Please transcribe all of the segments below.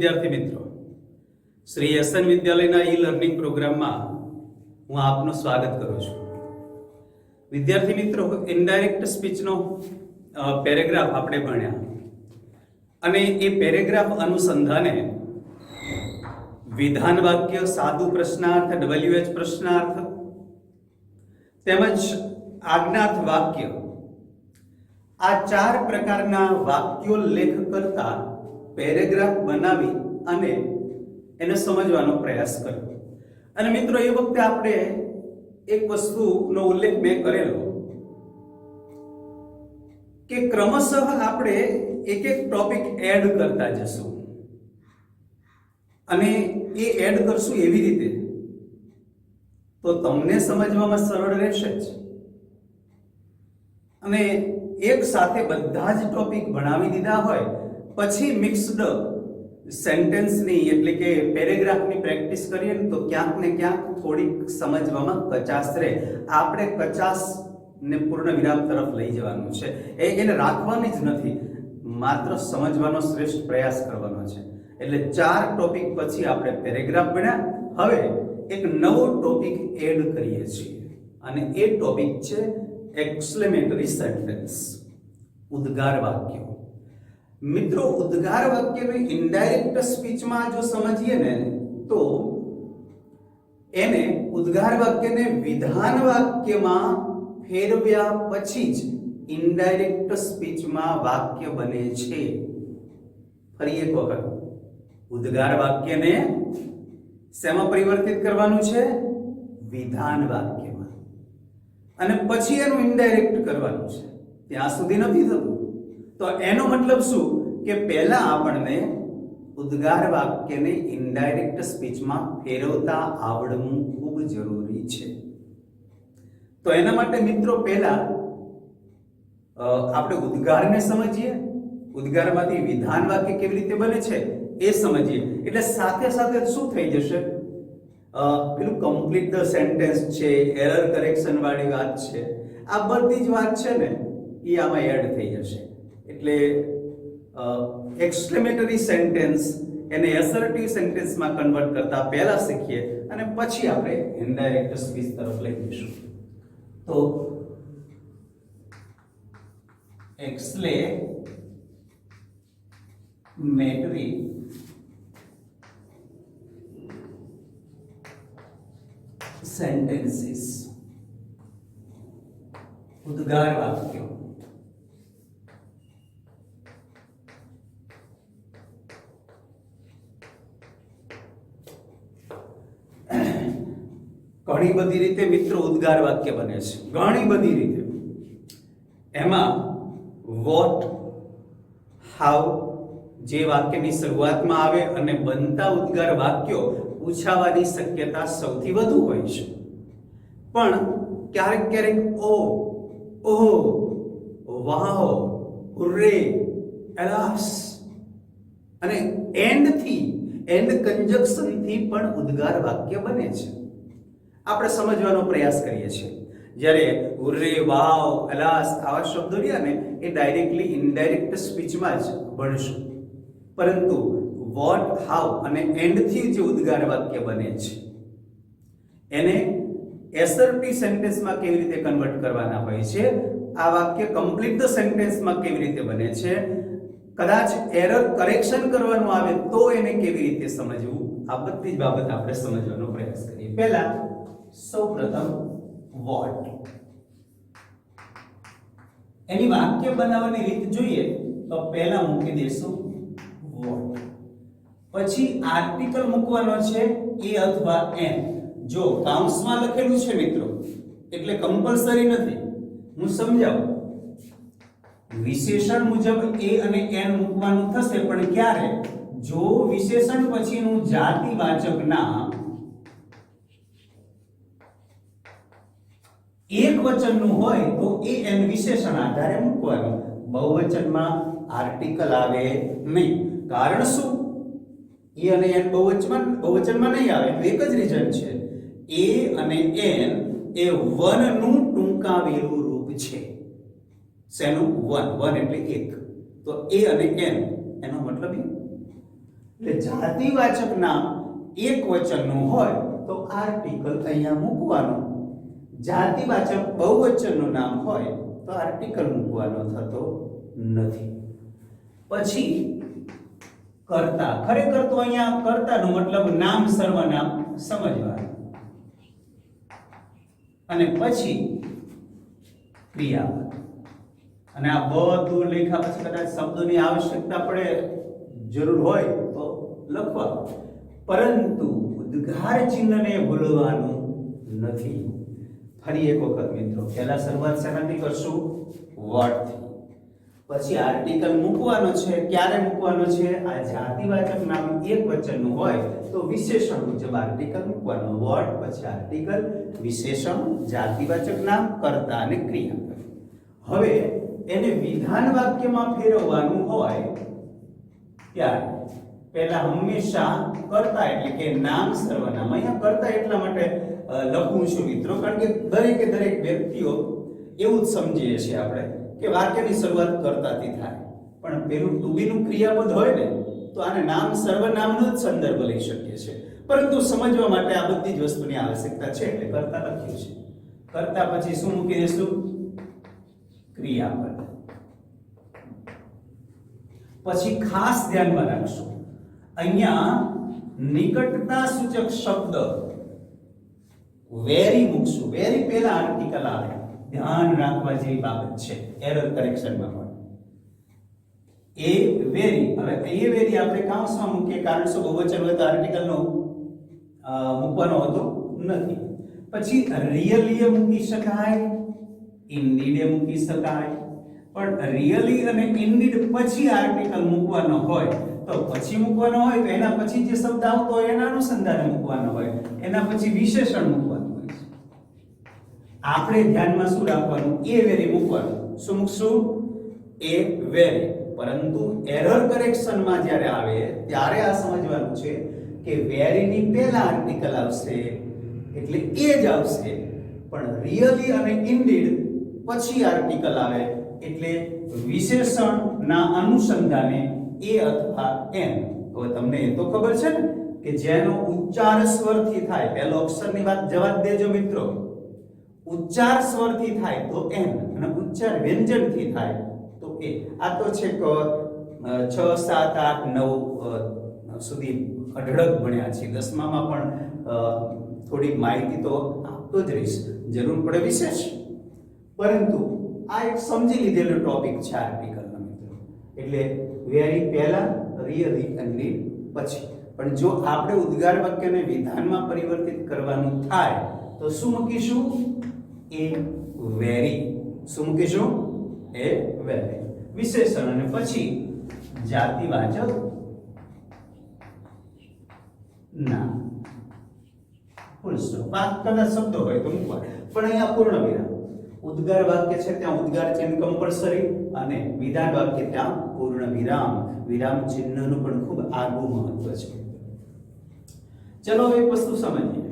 વિદ્યાર્થી મિત્રો, શ્રી એસએન વિદ્યાલયના ઈ લર્નિંગ પ્રોગ્રામમાં હું આપનું સ્વાગત કરું છું. વિદ્યાર્થી મિત્રો ઇનડાયરેક્ટ સ્પીચનો પેરેગ્રાફ આપણે ભણ્યા. અને એ પેરેગ્રાફ અનુસંધાને વિધાન વાક્ય, સાદુ પ્રશ્નાર્થ ડબલ્યુએચ પ્રશ્નાર્થ, તેમજ આજ્ઞાર્થ વાક્ય. આ ચાર પ્રકારના વાક્યો લેખ કરતા પેરેગ્રાફ બનાવી અને એને સમજવાનો પ્રયાસ કર્યો. અને મિત્રો, એ વખતે આપણે એક વસ્તુનો ઉલ્લેખ મેં કરેલો કે ક્રમશઃ આપણે એક એક ટોપિક એડ કરતા જશું. અને એ એડ કરશું એવી રીતે. તો તમને સમજવામાં સરળ રહેશે જ. અને એક સાથે બધા જ ટોપિક ભણાવી દીધા હોય પછી મિક્સ્ડ સેન્ટેન્સની એટલે કે પેરેગ્રાફની પ્રેક્ટિસ કરીએ ને તો ક્યાંક ને ક્યાંક થોડીક સમજવામાં કચાશ રહે. આપણે કચાશ ને પૂર્ણ વિરામ તરફ લઈ જવાનું છે. એ એને રાખવાની જ નથી, માત્ર સમજવાનો શ્રેષ્ઠ પ્રયાસ કરવાનો છે. એટલે ચાર ટોપિક પછી આપણે પેરેગ્રાફ ભણ્યા. હવે એક નવો ટોપિક એડ કરીએ છીએ. અને એ ટોપિક છે એક્સલેમેટરી સેન્ટેન્સ ઉદ્ગાર વાક્યો. મિત્રો, ઉદ્ગાર વાક્યને ઇનડાયરેક્ટ સ્પીચમાં જો સમજીએ ને, તો એને ઉદ્ગાર વાક્યને વિધાન વાક્યમાં ફેરવ્યા પછી જ ઇનડાયરેક્ટ સ્પીચમાં વાક્ય બને છે. ફરી એક વખત. ઉદ્ગાર વાક્યને શેમાં પરિવર્તિત કરવાનું છે? વિધાન વાક્યમાં. અને પછી એનું ઇનડાયરેક્ટ કરવાનું છે. ત્યાં સુધી નથી થતું. તો એનો મતલબ શું? કે પહેલા આપણને ઉદ્ગાર વાક્યને ઇનડાયરેક્ટ સ્પીચમાં ફેરવતા આવડવું ખૂબ જરૂરી છે. તો એના માટે મિત્રો પહેલા આપણે ઉદ્ગારને સમજીએ. ઉદ્ગારમાંથી વિધાન વાક્ય કેવી રીતે બને છે એ સમજીએ. એટલે સાથે સાથે શું થઈ જશે? પેલું કમ્પ્લીટ ધ સેન્ટેન્સ છે એરર કરેક્શન વાળી વાત છે. આ બધી જ વાત છે ને એ આમાં એડ થઈ જશે. એટલે એક્સક્લેમેટરી સેન્ટેન્સ એને એસર્ટિવ સેન્ટેન્સમાં કન્વર્ટ કરતા પહેલા શીખીએ અને પછી આપણે ઇનડાયરેક્ટ સ્પીચ તરફ લઈ જઈશું. તો એક્સલેમેટરી સેન્ટેન્સીસ ઉદ્ગાર વાક્યો. ઘણી બધી રીતે મિત્રો ઉદ્ગાર વાક્ય બને છે. ઘણી બધી રીતે. એમાં વોટ હાઉ જે વાક્યની શરૂઆતમાં આવે અને બનતા ઉદ્ગાર વાક્યો પૂછાવાની શક્યતા સૌથી વધુ હોય છે. પણ ક્યારેક ક્યારેક ઓ ઓહો વાહ હુર્રે, એલાસ અને એન્ડથી એન્ડ કન્જક્શનથી પણ ઉદ્ગાર વાક્ય બને છે. આપણે સમજવાનો પ્રયાસ કરીએ છીએ. જ્યારે હુર્રે વાવ, અલાસ આવા શબ્દો રહ્યા ને, એ ડાયરેક્ટલી ઇનડાયરેક્ટ સ્પીચમાં જ ભણશું. પરંતુ વોટ હાઉ અને એન્ડથી જે ઉદ્ગાર વાક્ય બને છે, એને એસરટી સેન્ટેન્સમાં કેવી રીતે કન્વર્ટ કરવાના હોય છે, આ વાક્ય કમ્પ્લીટ ધ સેન્ટેન્સમાં કેવી રીતે બને છે, કદાચ એરર કરેક્શન કરવાનું આવે તો એને કેવી રીતે સમજવું, આ બધી જ બાબત આપણે સમજવાનો પ્રયાસ કરીએ. પહેલા સૌપ્રથમ વોટ. એની વાક્ય બનાવવાની રીત જોઈએ તો પહેલા મૂકી દઈશું વોટ. પછી આર્ટિકલ મૂકવાનો છે એ અથવા એન. જો કાઉન્સમાં લખેલું છે મિત્રો, એટલે કમ્પલસરી નથી. હું સમજાવું. વિશેષણ મુજબ એ અને એન મૂકવાનું થશે, પણ ક્યારે? જો વિશેષણ પછીનું જાતિવાચક નામ એક વચનનું હોય તો એ એન વિશેષણ આધારે મૂકવાનું. બહુવચનમાં આર્ટિકલ આવે નહીં. કારણ શું? એ અને એન બહુવચનમાં બહુવચનમાં નહીં આવે, એનું એક જ રીઝન છે. એ અને એન એ વનનું ટૂંકાવેલું રૂપ છે. શેનું? વન. વન એટલે એક. તો એ અને એન, એનો મતલબ એટલે જાતિવાચક નામ એક વચનનું હોય તો આર્ટિકલ અહીંયા મૂકવાનું. જાતિવાચક બહુવચનનું નામ હોય તો આર્ટિકલ મૂકવાનો થતો નથી. પછી કર્તા. ખરેખર તો અહીંયા કરતાનો મતલબ નામ સર્વનામ સમજવાનું. અને પછી ક્રિયાપદ. અને આ બધું લેખા પછી કદાચ શબ્દોની આવશ્યકતા પડે, જરૂર હોય તો લખવા પરંતુ ઉદ્ગાર ચિહ્નને ભૂલવાનું નથી. ફરી એક વખત મિત્રો, પહેલા શરૂઆત શેનાથી કરશું? વર્ડથી. પછી આર્ટિકલ મૂકવાનો છે, ક્યારે મૂકવાનો છે? આ જાતિવાચક નામ એક વચનનું હોય તો વિશેષણ મુજબ આર્ટિકલ મૂકવાનો. વર્ડ, પછી આર્ટિકલ વિશેષણ, જાતિવાચક નામ, કર્તા અને ક્રિયા હવે એને વિધાન વાક્યમાં ફેરવવાનું હોય ત્યારે પહેલા હંમેશા કર્તા એટલે કે નામ સર્વનામ. અહીંયા કર્તા એટલા માટે લખું છું મિત્રો. કારણ કે દરેકે દરેક વ્યક્તિઓ એવું જ સમજીએ છીએ આપણે કે વાક્યની શરૂઆત કરતાથી થાય. પણ પેલું ટુ ક્રિયાપદ હોય ને, તો આને નામ સર્વનામનો જ સંદર્ભ લઈ શકીએ છીએ. પરંતુ સમજવા માટે આ બધી જ વસ્તુની આવશ્યકતા છે એટલે કરતા લખ્યું છે કરતા પછી શું મૂકી દેશું ક્રિયાપદ. પછી ખાસ ધ્યાનમાં રાખશો. અહીંયા નિકટતા સૂચક શબ્દ વેરી મૂકશું વેરી પહેલા આર્ટિકલ આવે. ધ્યાન રાખવા જેવી બાબત છે. એરર કરેક્શનમાં પણ. એ વેરી, હવે એ વેરી આપણે કાઉન્સમાં મૂકીએ? કારણ શું બહુવચન હોય તો આર્ટિકલનો મૂકવાનો હોતો નથી. પછી રિયલી મૂકી શકાય ઇન્ડીડ મૂકી શકાય. પણ રિયલી અને ઇનડીડ પછી આર્ટિકલ મૂકવાનો હોય, તો પછી મૂકવાનો હોય તો એના પછી જે શબ્દ આવતો હોય એના અનુસંધાને મૂકવાનો હોય. એના પછી વિશેષણ મૂકવાનું આપણે ધ્યાનમાં શું રાખવાનું? એ વેરી મૂકવાનું. શું મૂકશું? એ વેરી. પરંતુ એરર કરેક્શનમાં જ્યારે આવે, ત્યારે આ સમજવાનું છે કે વેરીની પહેલા આર્ટિકલ આવશે, એટલે એ જ આવશે. પણ રિયલી અને ઇન્ડીડ પછી આર્ટિકલ આવે, એટલે વિશેષણના અનુસંધાને એ અથવા એમ હવે તમને એ તો ખબર છે ને કે જેનો ઉચ્ચાર સ્વરથી થાય. પહેલો અક્ષરની વાત જવાબ દેજો મિત્રો. ઉચ્ચાર સ્વરથી થાય તો એન અને ઉચ્ચાર વ્યંજનથી થાય તો એ. આ તો છે કે છ, સાત, આઠ, નવ સુધી અઢળક ભણ્યા છે દસમામાં પણ થોડી માહિતી તો આપતો જ રહીશ. જરૂર પડે વિશેષ. પરંતુ આ એક સમજી લીધેલો ટોપિક છે આર્ટિકલનો મિત્રો. એટલે વેરી પહેલા રિયલી અને પછી. પણ જો આપણે ઉદ્ગાર વાક્યને વિધાનમાં પરિવર્તિત કરવાનું થાય, તો શું મૂકીશું? A very. શું મૂકીશું એ વેરી. વિશેષણ અને પછી જાતિવાચક ના. ફૂલ સ્ટોપ કદાચ શબ્દો હોય તો મૂકવા પણ અહીંયા પૂર્ણ વિરામ. ઉદ્ગાર વાક્ય છે, ત્યાં ઉદ્ગાર ચિહ્ન કમ્પલસરી અને વિધાન વાક્ય ત્યાં પૂર્ણ વિરામ. વિરામ ચિહ્નનું પણ ખૂબ આગવું મહત્વ છે. ચલો એક વસ્તુ સમજીએ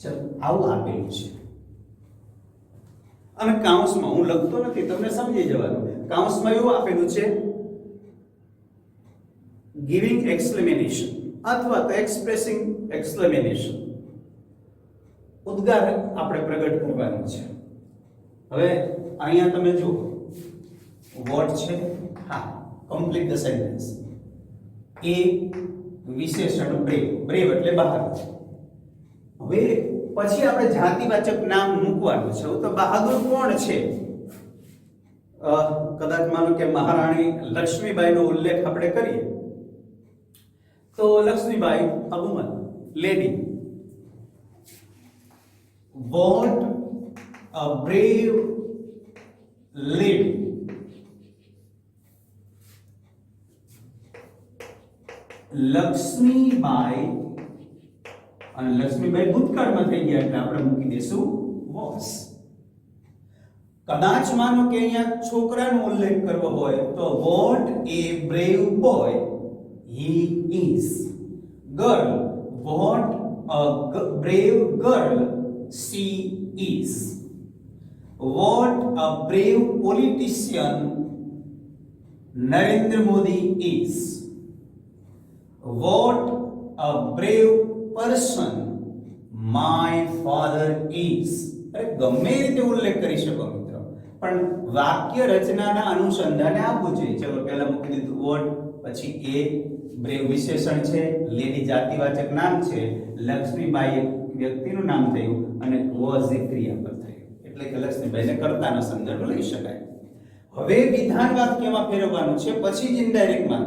ચલો આવું આપેલું છે. અને કાઉન્સમાં, હું લખતો નથી, તમને સમજી જવાનું. કાઉન્સમાં એવું આપેલું છે ગિવિંગ એક્સપ્લેનેશન અથવા તો એક્સપ્રેસિંગ એક્સપ્લેનેશન ઉદ્ગાર આપણે પ્રગટ કરવાનું છે. હવે અહીંયા તમે જુઓ વોટ છે, હા કમ્પ્લીટ ધ સેન્ટેન્સ એ વિશેષણ બ્રેવ બ્રેવ એટલે બહાર. હવે પછી આપણે જાતિવાચક નામ મૂકવાનું છે. તો બહાદુર કોણ છે? કદાચ માનો કે મહારાણી લક્ષ્મીબાઈનો ઉલ્લેખ આપણે કરીએ. તો Lakshmibai a lady. What a brave lady. Lakshmibai અને લક્ષ્મીબાઈ ભૂતકાળમાં થઈ ગયા એટલે આપણે મૂકી દઈશું was કદાચ માનો કે અહીંયા છોકરાનો ઉલ્લેખ કરવો હોય તો what a brave boy he is girl what a g- brave girl she is. What a brave politician Narendra Modi is. What a brave my father is. અરે ગમે રીતે ઉલ્લેખ કરી શકો મિત્રો. પણ વાક્ય રચનાના અનુસંધાને આપવું જોઈએ ચલો પહેલા મૂકી દીધું વોટ પછી એ. બ્રેવ વિશેષણ છે, લેડી જાતિવાચક નામ છે લક્ષ્મીબાઈ એક વ્યક્તિનું નામ થયું અને વોઝ એ ક્રિયાપદ થયું. એટલે કે લક્ષ્મીબાઈને કર્તાનો સંદર્ભ લઈ શકાય. હવે વિધાન વાક્યમાં ફેરવવાનું છે, પછી જ ઇનડાયરેક્ટમાં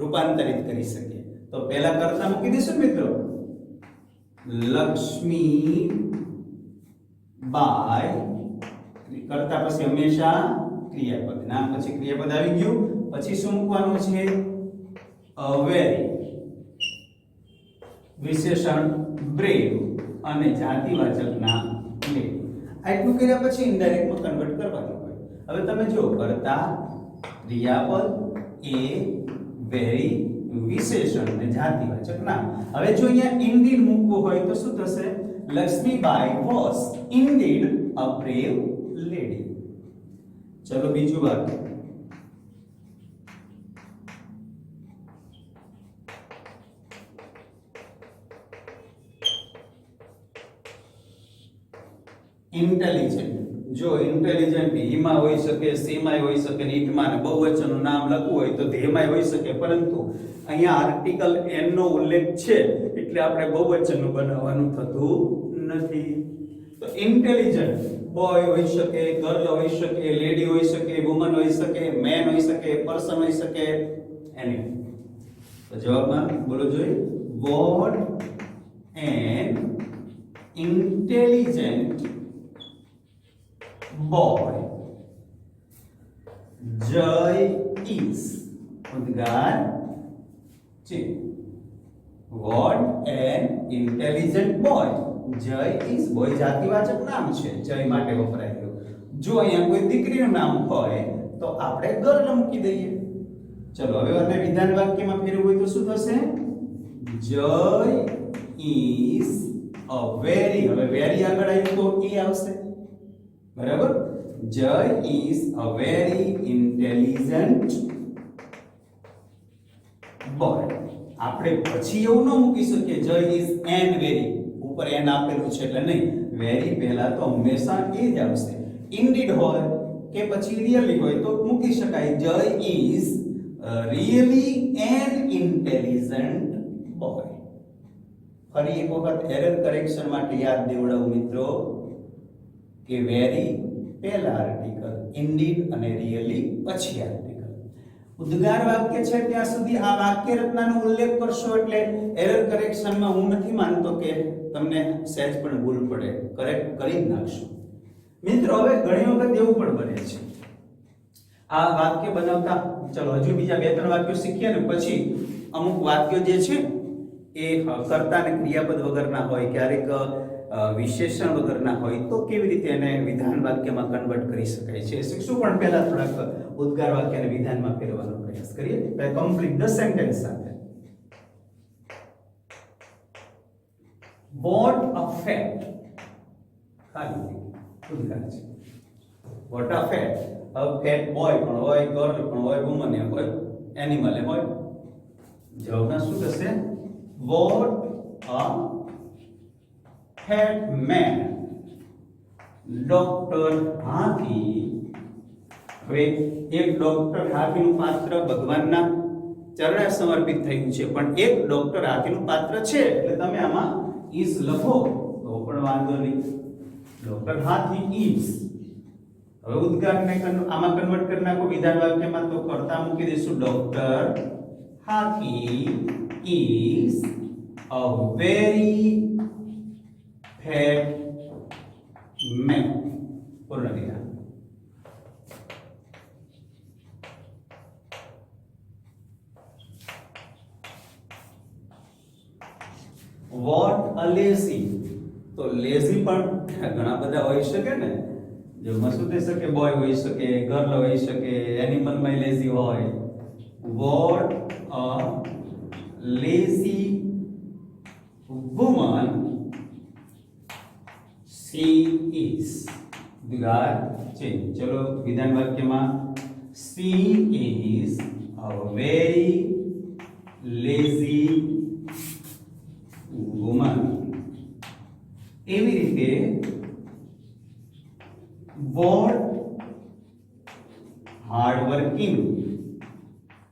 રૂપાંતરિત કરી શકીએ. તો પહેલા કર્તા મૂકી દઈશું મિત્રો. લક્ષ્મી બાય કરતા પછી હંમેશા ક્રિયાપદ. નામ પછી ક્રિયાપદ આવી ગયું. પછી શું મૂકવાનું છે? અવેરી વિશેષણ બ્રેવ અને જાતિવાચક નામ લે આટલું કર્યા પછી ઇનડાયરેક્ટમાં કન્વર્ટ કરવાનું હોય. હવે તમે જો કરતા ક્રિયાપદ એ વેરી વિશેષણ અને જાતિવાચક નામ હવે જો અહીંયા ઇન્ડીડ મૂકવું હોય તો શું થશે? Lakshmibai was indeed a brave lady ચલો બીજું વાક્ય ઇન્ટેલિજન્ટ જો ઇન્ટેલિજન્ટ ઈમાં હોઈ શકે, સીમાં હોઈ શકે ને ઈટમાં ને બહુવચનનું નામ લખવું હોય તો ધેમાય હોઈ શકે. પરંતુ અહીંયા આર્ટિકલ એન નો ઉલ્લેખ છે એટલે આપણે બહુવચનનું બનાવવાનું થતું નથી. તો ઇન્ટેલિજન્ટ બોય હોઈ શકે ગર્લ હોઈ શકે લેડી હોઈ શકે વુમન હોઈ શકે મેન હોઈ શકે પર્સન હોઈ શકે એની તો જવાબમાં બોલો જોઈએ what an intelligent boy. Joy is. Udgar. છે what an intelligent boy. Jay is. Boy જાતિવાચક નામ છે. જય માટે વપરાયેલું જો અહીંયા કોઈ દીકરીનું નામ હોય, તો આપણે ગર્લ મૂકી દઈએ. ચલો, હવે આપણે વિધાન વાક્યમાં ફેરવું હોય તો શું થશે? જય ઇઝ અ વેરી હવે વેરી આગળ આવ્યું તો એ આવશે. બરાબર? જય is a very intelligent boy. આપણે પછી એવું ન મૂકી શકીએ. જય ઇઝ એન વેરી ઉપર એન આપેલું છે એટલે નહીં. વેરી પહેલા તો હંમેશા એ જ આવશે. ઇન્ડીડ હોય કે પછી રિયલી હોય તો મૂકી શકાય. Joy is really an intelligent boy ફરી એક વખત એરર કરેક્શન માટે યાદ દેવડાવું મિત્રો કે વેરી પહેલા આર્ટિકલ ઇન્ડીડ અને રિયલી પછી આર્ટિકલ ઉદ્ગાર વાક્ય છે ત્યાં સુધી આ વાક્ય રચનાનો ઉલ્લેખ કરશો એટલે એરર કરેક્શનમાં હું નથી માનતો કે તમને સહેજ પણ ભૂલ પડે. કરેક્ટ કરી જ નાખશો. મિત્રો, હવે ઘણી વખત એવું પણ બને છે. આ વાક્ય બનાવતા, ચલો હજુ બીજા બે ત્રણ વાક્યો શીખીએ ને પછી અમુક વાક્યો જે છે એ કર્તા અને ક્રિયાપદ વગરના હોય. ક્યારેક વિશેષણ વગરના હોય તો કેવી રીતે એને વિધાન વાક્યમાં કન્વર્ટ કરી શકાય છે? શીખશું પણ પહેલા થોડાક ઉદ્ગાર વાક્ય અને વિધાનમાં ફેરવાનો પ્રયાસ કરીએ. કમ્પ્લીટ ધ સેન્ટેન્સ સાથે. વોટ અ ફેક્ટ ખાલી ઉદ્ગાર છે. વોટ અ ફેટ હવે ફેટ બોય પણ હોય ગર્લ પણ હોય વુમન એ હોય એનિમલ એ હોય. જવાબમાં શું થશે? What a fat man doctor Hathi હવે એક ડોક્ટર હાથીનું પાત્ર ભગવાનના ચરણે સમર્પિત થયું છે. પણ એક ડોક્ટર હાથીનું પાત્ર છે, એટલે તમે આમાં ઈસ લખો. તો પણ વાંધો નહીં. ડોક્ટર હાથી ઈસ હવે ઉદ્ગારને આમાં કન્વર્ટ કરી નાખો. વિધાન વાક્યમાં તો કરતા મૂકી દઈશું. Doctor Hathi is a very fat man પૂર્ણ વિરામ વોટ અ લેઝી તો લેઝી પણ ઘણા બધા હોઈ શકે ને જેમાં શું થઈ શકે બોય હોઈ શકે ગર્લ હોઈ શકે એનિમલમાં લેઝી હોય. વોટ અ લેઝી વુમન ઉદ્ગાર ચેન્જ ચલો વિધાન વાક્યમાં she is a very lazy woman એવી રીતે વોટ હાર્ડ વર્કિંગ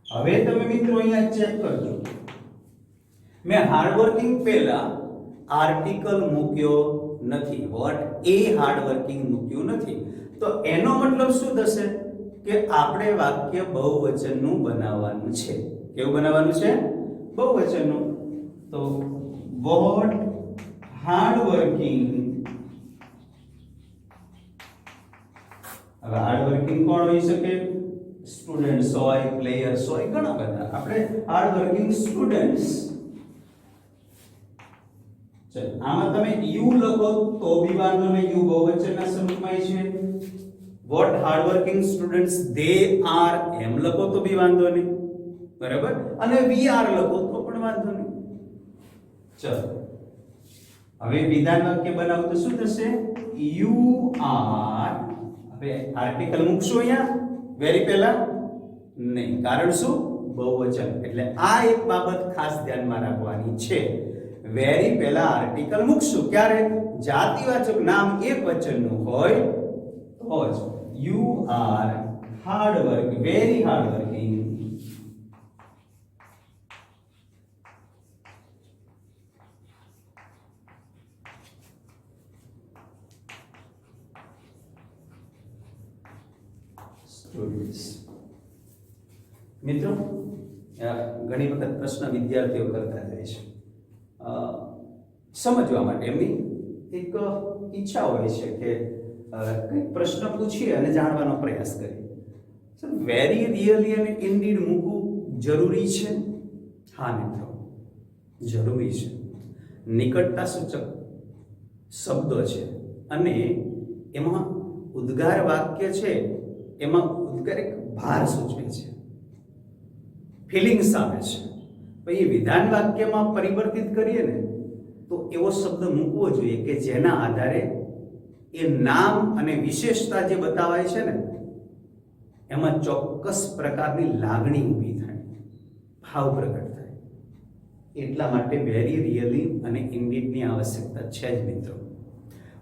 હવે તમે મિત્રો અહીંયા ચેક કરજો. મેં હાર્ડ વર્કિંગ પહેલા આર્ટિકલ મૂક્યો નથી. વોટ એ હાર્ડ વર્કિંગ મૂક્યું નથી. તો એનો મતલબ શું થશે? કે આપણે વાક્ય બહુવચનનું બનાવવાનું છે. કેવું બનાવવાનું છે? બહુવચનનું. તો વોટ હાર્ડ વર્કિંગ હવે હાર્ડ વર્કિંગ કોણ હોઈ શકે? સ્ટુડન્ટ્સ હોય પ્લેયર્સ હોય, ઘણા બધા. આપણે હાર્ડ વર્કિંગ સ્ટુડન્ટ્સ ચલ, આમાં તમે યુ લખો તો બી વાંધો નહીં યુ બહુવચનના સ્વરૂપમાં છે what hard working students they are એમ લખો તો બી વાંધો નહીં. બરાબર? અને વી આર લખો તો પણ વાંધો નહીં. ચલો, હવે વિધાન વાક્ય બનાવું તો શું થશે? યુ આર, હવે આર્ટિકલ મૂકશું અહીંયા. વેરી પહેલા? નહીં, કારણ શું? બહુવચન. એટલે આ એક બાબત ખાસ ધ્યાનમાં રાખવાની છે. વેરી પહેલા આર્ટિકલ મૂકશું. ક્યારે? જાતિવાચક નામ એક વચનનું હોય તો જ. You are hard work very hard working મિત્રો ઘણી વખત પ્રશ્ન વિદ્યાર્થીઓ કરતા જાય છે. સમજવા માટે એમની એક ઈચ્છા હોય છે કે કંઈક પ્રશ્ન પૂછીએ અને જાણવાનો પ્રયાસ કરીએ. સર વેરી રિયલી અને ઇનડીડ મૂકવું જરૂરી છે? હા, મિત્રો. જરૂરી છે. નિકટતા સૂચક શબ્દો છે અને એમાં ઉદ્ગાર વાક્ય છે, એમાં ઉદ્ગાર એક ભાર સૂચવે છે. ફિલિંગ્સ આવે છે. પછી વિધાન વાક્યમાં પરિવર્તિત કરીએ ને, તો એવો શબ્દ મૂકવો જોઈએ કે જેના આધારે એ નામ અને વિશેષતા જે બતાવાય છે ને, એમાં ચોક્કસ પ્રકારની લાગણી ઊભી થાય, ભાવ પ્રગટ થાય. એટલા માટે વેરી રિયલી અને ઇન્ડિડની આવશ્યકતા છે જ મિત્રો.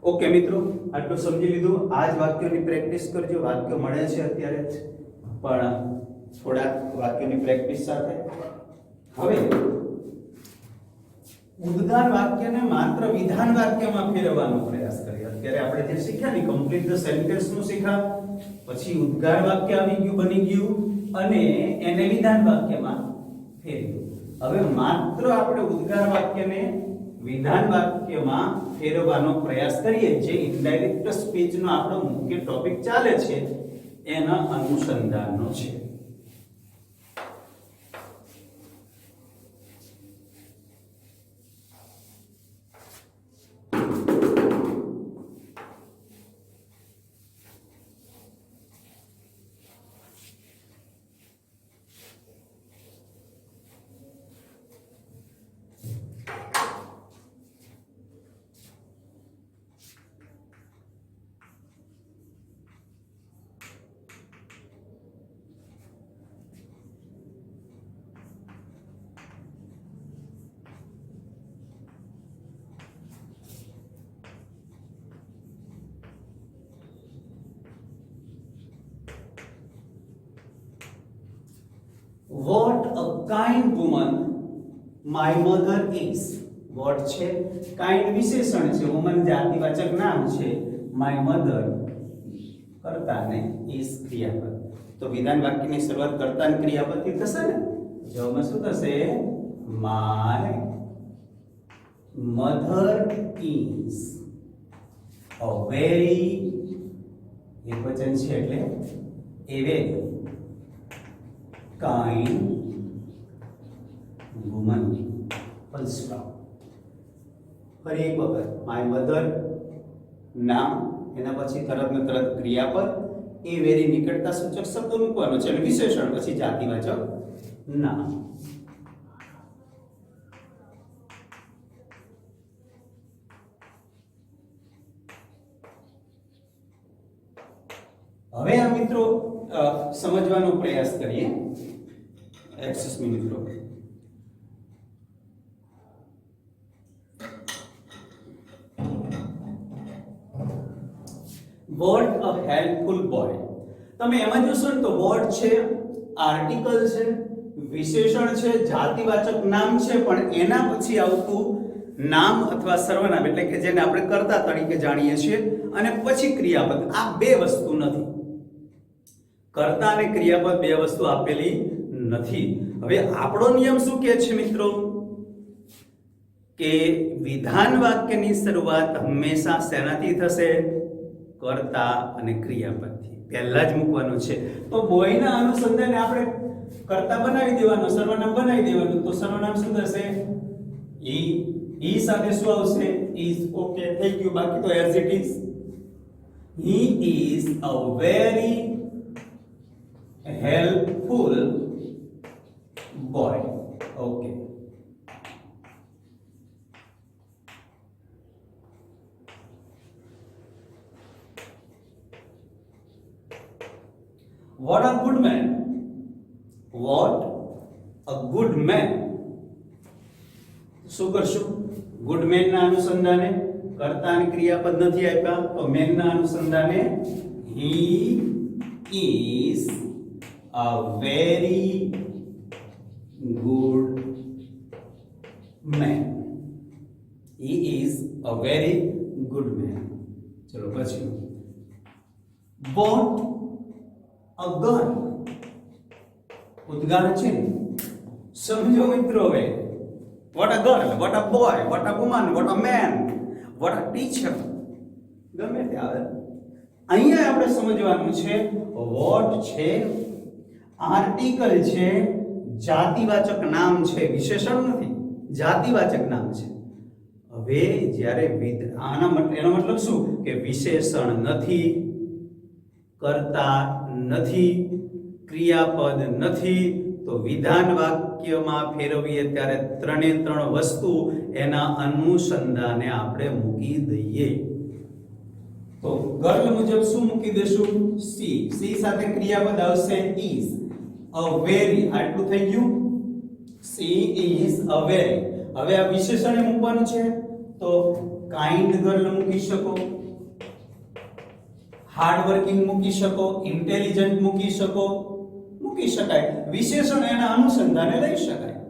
ઓકે મિત્રો, આટલું સમજી લીધું. આ જ વાક્યોની પ્રેક્ટિસ કરજો. વાક્યો મળે છે અત્યારે જ, પણ થોડાક વાક્યોની પ્રેક્ટિસ સાથે. હવે, ઉદ્ગાર વાક્યને માત્ર વિધાન વાક્યમાં ફેરવવાનો પ્રયાસ કરીએ. અત્યારે આપણે જે શીખ્યા ને કમ્પ્લીટ ધ સેન્ટેન્સનું શીખ્યા પછી ઉદ્ગાર વાક્ય આવી ગયું, બની ગયું, અને એને વિધાન વાક્યમાં ફેરવ્યું. હવે માત્ર આપણે ઉદ્ગાર વાક્યને વિધાન વાક્યમાં ફેરવવાનો પ્રયાસ કરીએ, જે ઇનડાયરેક્ટ સ્પીચનો આપણો મુખ્ય ટોપિક ચાલે છે, એના અનુસંધાનનો છે. What a kind woman my mother is. What છે kind વિશેષણ છે woman જાતિવાચક નામ છે my mother કરતા ને is ક્રિયાપદ તો વિધાન વાક્યની શરૂઆત કરતા ક્રિયાપદથી થશે ને જવાબમાં શું થશે my mother is a very એક વચન છે એટલે a very kind woman stop ફરી એક વખત, માય મધર, નામ, એના પછી તરત ને તરત ક્રિયાપદ એ વેરી નિકટતા સૂચક શબ્દ મૂકવાનો છે. વિશેષણ, પછી જાતિવાચક નામ. હવે આ મિત્રો સમજવાનો પ્રયાસ કરીએ. એક્સેસ મિત્રો વોટ અ હેલ્પફુલ બોય તમે એમાં જોશો ને તો વોટ છે આર્ટિકલ છે, વિશેષણ છે, જાતિવાચક નામ છે, પણ એના પછી આવતું નામ અથવા સર્વનામ એટલે કે જેને આપણે કર્તા તરીકે જાણીએ છીએ અને પછી ક્રિયાપદ. આ બે વસ્તુ નથી. કર્તા અને ક્રિયાપદ બે વસ્તુ આપેલી નથી. હવે આપણો નિયમ શું કહે છે મિત્રો? કે વિધાન વાક્યની શરૂઆત હંમેશા શેનાથી થશે? કર્તા અને ક્રિયાપદથી. પહેલા જ મૂકવાનું છે. તો બોયના અનુસંધાને આપણે કર્તા બનાવી દેવાનું, સર્વનામ બનાવી દેવાનું. તો સર્વનામ શું થશે? ઈ ઈ સાથે શું આવશે? ઇઝ ઓકે થઈ ગયું. બાકી તો as it is he is a very helpful boy okay. What a good man. What a good man. શું કરશું? ગુડ મેન ના અનુસંધાને કર્તા અને ક્રિયાપદ નથી આપ્યા. તો મેન ના અનુસંધાને he is a very man he is a very good man. ચલો પછી વોટ અ gun ઉદ્ગાર છે સમજો મિત્રો હવે what a girl what a boy what a woman what a man what a teacher ગમે તે આવે. અહીંયા આપણે સમજવાનું છે વોટ છે આર્ટિકલ છે, જાતિવાચક નામ છે, વિશેષણ નથી. જાતિવાચક નામ છે. હવે જ્યારે આના એનો મતલબ શું? કે વિશેષણ નથી, કરતા નથી, ક્રિયાપદ નથી, તો વિધાન વાક્યમાં ફેરવીએ ત્યારે ત્રણે ત્રણ વસ્તુ એના અનુસંધાને આપણે મૂકી દઈએ. તો ગર્લ મુજબ શું મૂકી દેશું? સી. સી સાથે ક્રિયાપદ આવશે ઇઝ અ વેરી આટલું થઈ ગયું. સી ઇઝ અવે હવે આ વિશેષણે મૂકવાનું છે? તો કાઇન્ડ ગર્લ મૂકી શકો. હાર્ડ વર્કિંગ મૂકી શકો. ઇન્ટેલિજન્ટ મૂકી શકો. મૂકી શકાય. વિશેષણ એના અનુસંધાને લઈ શકાય.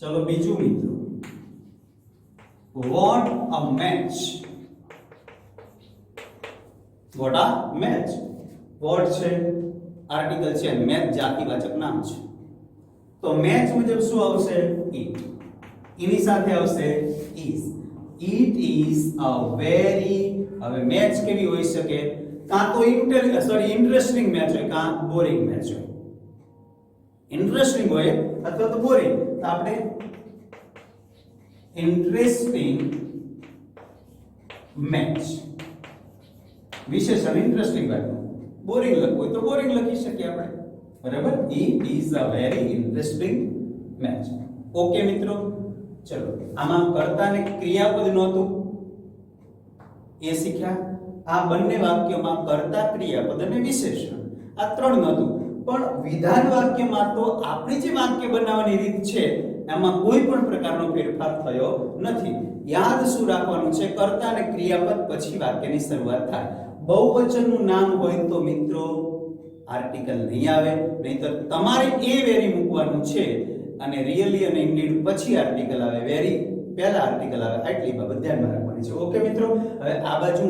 ચલો બીજું મિત્રો. What a match what a match what છે? આર્ટિકલ છે. મેચ જાતિવાચક નામ છે. તો મેચ મુજબ શું આવશે ઇટ એની સાથે આવશે is it is a very હવે મેચ કેવી હોઈ શકે કાં તો ઇન્ટર સોરી ઇન્ટરેસ્ટિંગ મેચ હોય કાં બોરિંગ મેચ હોય ઇન્ટરેસ્ટિંગ હોય અથવા તો બોરિંગ તો આપણે ઇન્ટરેસ્ટિંગ મેચ વિશેષણ ઇન્ટરેસ્ટિંગ વાક્ય બોરિંગ લખવું હોય તો બોરિંગ લખી શકીએ આપણે બરાબર? It is a very interesting match okay મિત્રો. ચલો. આમાં કર્તા ને ક્રિયાપદ નહોતું. એ શીખ્યા. આ બંને વાક્યમાં કર્તા ક્રિયાપદ અને વિશેષણ. આ ત્રણ નહોતું. પણ વિધાન વાક્યમાં તો આપણી જે વાક્ય બનાવવાની રીત છે, એમાં કોઈ પણ પ્રકારનો ફેરફાર થયો નથી. યાદ શું રાખવાનું છે? કર્તા અને ક્રિયાપદ પછી વાક્યની શરૂઆત થાય. બહુવચનનું નામ હોય તો મિત્રો આર્ટિકલ નહીં આવે, નહીંતર તમારે એ વેરી મૂકવાનું છે અને રિયલી અને ઇન્ડીડ પછી આર્ટિકલ આવે, વેરી પહેલા આર્ટિકલ આવે, આટલી બાબત ધ્યાનમાં રાખવાની છે. ઓકે મિત્રો, હવે આ બાજુ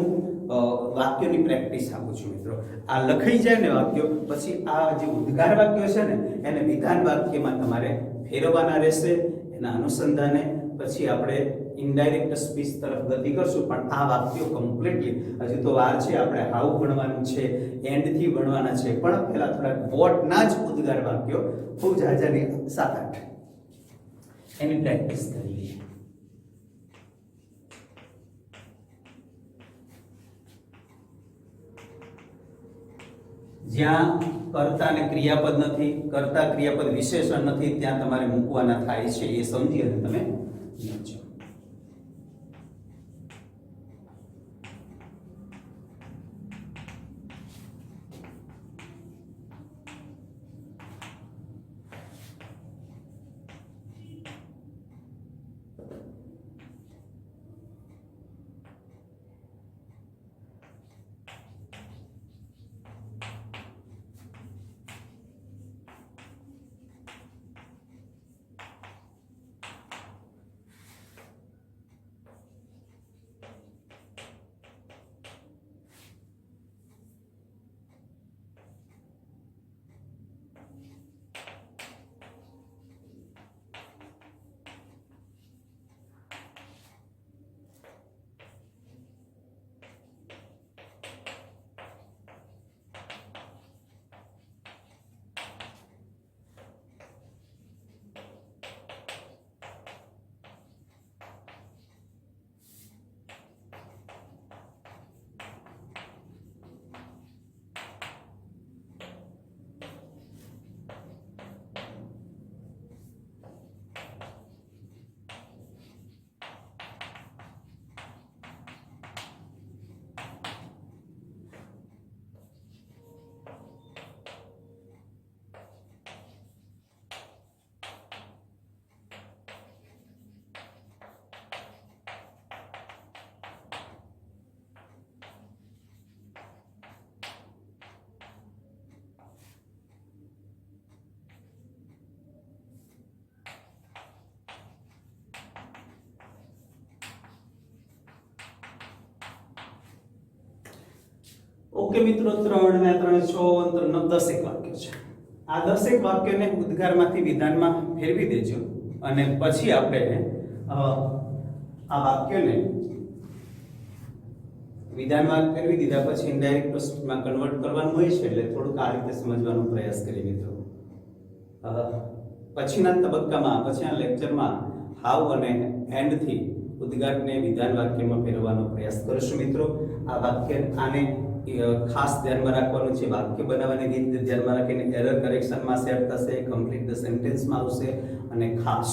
વાક્યોની પ્રેક્ટિસ આપું છું મિત્રો. આ લખાઈ જાય ને વાક્યો, પછી આ જે ઉદ્ગાર વાક્યો છે ને, એને વિધાન વાક્યમાં તમારે ફેરવવાના રહેશે, એના અનુસંધાને, પછી આપણે ઇનડાયરેક્ટ સ્પીચ તરફ ગતિ કરશું, પણ આ વાક્યો કમ્પ્લીટલી હજી તો વાર છે, આપણે હાઉ ભણવાનું છે એન્ડથી ભણવાના છે, પણ પહેલાં થોડાક વોટના જ ઉદ્ગાર વાક્યો ખૂબ જાજાની સાત આઠ. એની પ્રેક્ટિસ કરીએ જ્યાં કર્તા અને ક્રિયાપદ નથી, કર્તા ક્રિયાપદ વિશેષણ નથી, ત્યાં તમારે મૂકવાના થાય છે, એ સમજી અને તમે વાંચો ઓકે મિત્રો, ત્રણ ને ત્રણ છ અંતર નવ, દસેક વાક્ય છે. આ દસેક વાક્યને ઉદ્ગારમાંથી વિધાનમાં ફેરવી દેજો અને પછી આપણે આ વાક્યને વિધાનમાં ફેરવી દીધા પછી ઇન્ડાયરેક્ટ પ્રોસેસમાં કન્વર્ટ કરવાનું હોય છે એટલે થોડુંક આ રીતે સમજવાનો પ્રયાસ કરી મિત્રો. પછીના તબક્કામાં, પછીના લેક્ચરમાં હાવ અને એન્ડથી ઉદ્ગારને વિધાન વાક્યમાં ફેરવવાનો પ્રયાસ કરીશું મિત્રો. આ વાક્ય આને ખાસ ધ્યાનમાં રાખવાનું છે. વાક્ય બનાવવાની રીત ધ્યાનમાં રાખીને એરર કરેક્શનમાં સેટ થશે કમ્પ્લીટ ધ સેન્ટેન્સમાં આવશે અને ખાસ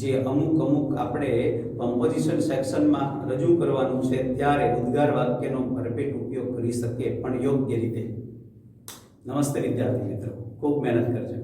જે અમુક અમુક આપણે કમ્પોઝિશન સેક્શનમાં રજૂ કરવાનું છે, ત્યારે ઉદ્ગાર વાક્યનો પરફેક્ટ ઉપયોગ કરી શકીએ, પણ યોગ્ય રીતે. નમસ્તે વિદ્યાર્થી મિત્રો. ખૂબ મહેનત કરજો.